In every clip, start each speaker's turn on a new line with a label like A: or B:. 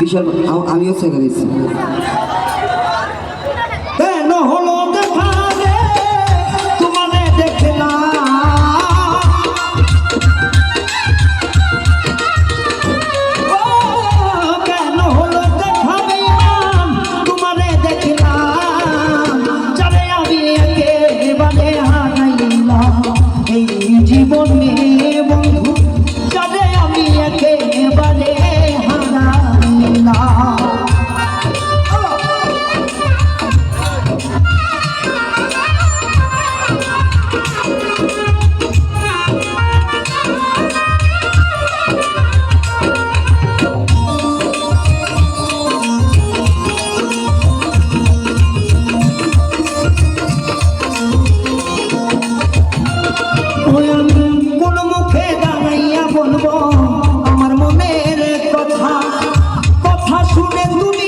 A: বিশাল আমিও শেখা
B: দিয়েছি হলো বলব আমার মনের কথা কথা শুনে তুমি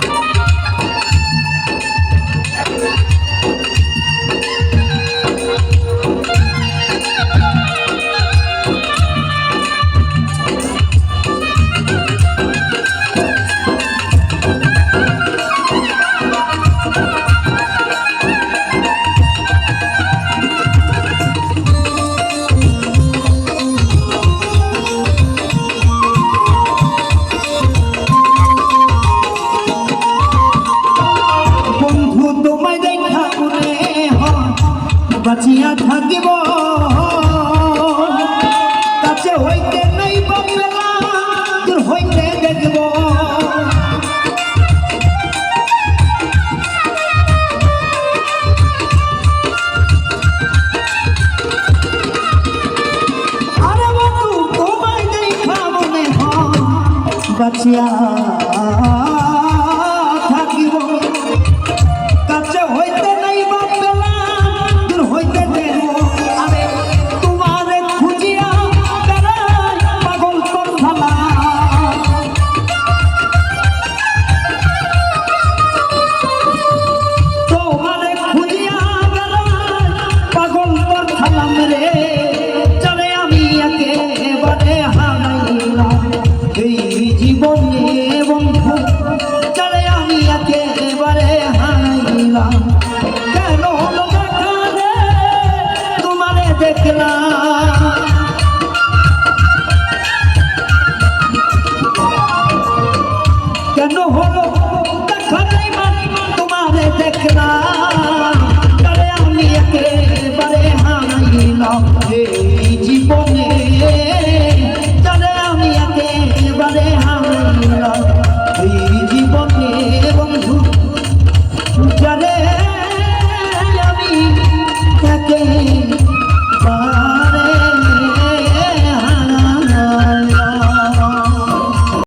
B: Thank you. বাঁচিয়া